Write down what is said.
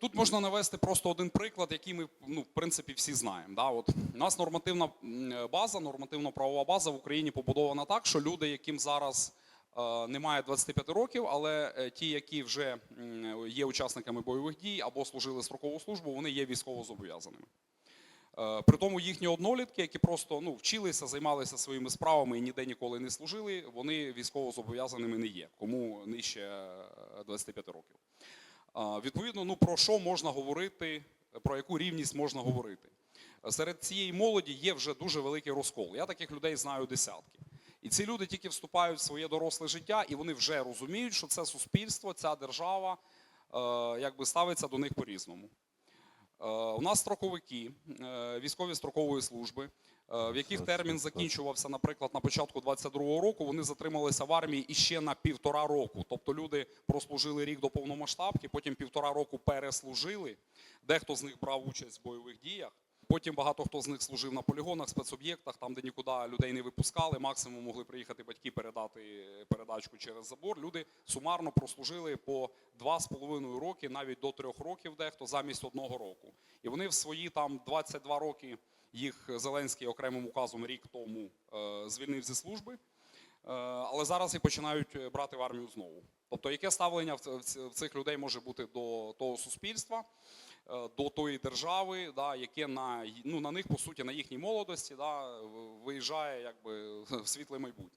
Тут можна навести просто один приклад, який ми ну, в принципі всі знаємо. Да? От, у нас нормативна база, нормативно-правова база в Україні побудована так, що люди, яким зараз е, немає 25 років, але е, ті, які вже є учасниками бойових дій або служили строкову службу, вони є військовозобов'язаними. Е, При тому їхні однолітки, які просто ну, вчилися, займалися своїми справами і ніде ніколи не служили, вони військовозобов'язаними не є, кому нижче е, 25 років. Відповідно, ну про що можна говорити, про яку рівність можна говорити? Серед цієї молоді є вже дуже великий розкол. Я таких людей знаю десятки. І ці люди тільки вступають в своє доросле життя, і вони вже розуміють, що це суспільство, ця держава е, якби ставиться до них по-різному. Е, У нас строковики, е, військові строкової служби, е, в яких термін закінчувався, наприклад, на початку 22-го року, вони затрималися в армії іще на півтора року. Тобто люди прослужили рік до повномасштабки, потім півтора року переслужили. Дехто з них брав участь в бойових діях. Потім багато хто з них служив на полігонах, спецоб'єктах, там, де нікуди людей не випускали. Максимум могли приїхати батьки передати передачку через забор. Люди сумарно прослужили по 2,5 роки, навіть до 3 років дехто замість одного року. І вони в свої там 22 роки їх Зеленський окремим указом рік тому е, звільнив зі служби. Е, але зараз і починають е, брати в армію знову. Тобто, яке ставлення в цих людей може бути до того суспільства, е, до тої держави, да, яке на, ну, на них, по суті, на їхній молодості да, виїжджає якби, в світле майбутнє.